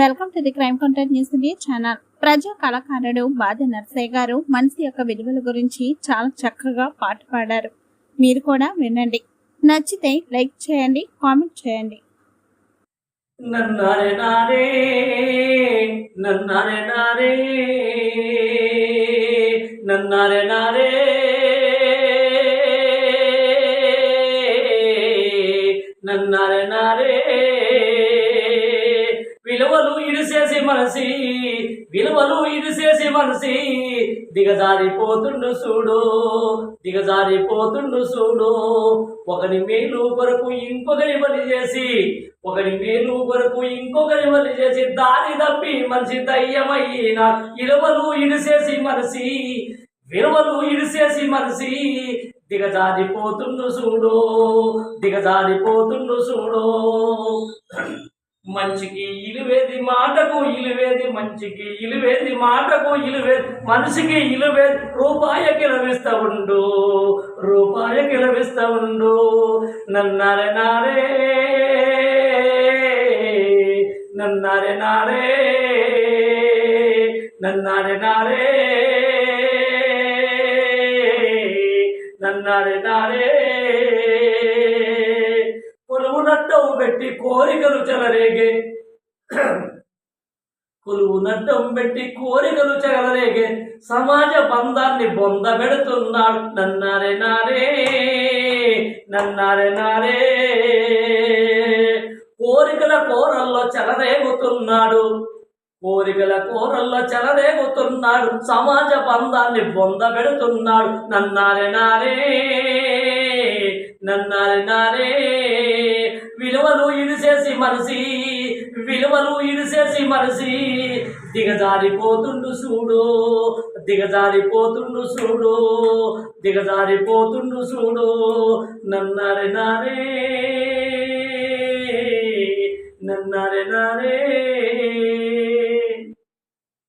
Welcome to the crime content news India channel. ప్రజా కళాకారుడు బాధ నర్సయ్య గారు మనిషి యొక్క విలువల గురించి చాలా చక్కగా పాట పాడారు. మీరు కూడా వినండి. నచ్చితే లైక్ చేయండి కామెంట్ చేయండి. నన్నారే నారే నన్నారే నారే నన్నారే నారే నన్నారే నారే. మనసి విలువలు ఇడిసేసి మనసి దిగజారిపోతుండు చూడు దిగజారిపోతుండు చూడు ఒకని మేలు కొరకు ఇంకొకరి బలి చేసి ఒకరి మేలు కొరకు ఇంకొకరి బలి చేసి దారి తప్పి మనిషి దయ్యమైన ఇలువలు ఇడిసేసి మనసి విలువలు ఇడిసేసి మనసి దిగజారిపోతుండు చూడు దిగజారిపోతుండు చూడు మంచికి ఇలువేది మాటకు ఇలువేది మంచికి ఇలువేది మాటకు ఇలువేది మనిషికి ఇలువేది రూపాయకి కిలవిస్తా ఉండు రూపాయకి కిలవిస్తా ఉండు. నన్నారే నారే నన్నారే నారే నన్నారే నారే నన్నారే నారే. కొలువు పెట్టి కోరికలు చెలరేగే. కొలువు నడ్డం పెట్టి కోరికలు చెలరేగే. సమాజ బంధాన్ని బొంద పెడుతున్నాడు నన్నారే నారే నన్నారే నారే. కోరికల కోరల్లో చెలరేగుతున్నాడు కోరికల కోరల్లో చెలరేగుతున్నాడు సమాజ బంధాన్ని బొంద పెడుతున్నాడు నన్నారే నారే నన్నారే నారే. మరిసి విలువలు ఇరిసేసి మరిసి దిగజారిపోతుండు చూడు దిగజారిపోతుండు చూడు దిగజారిపోతుండు చూడు నన్నారే నారే నన్నారే నారే.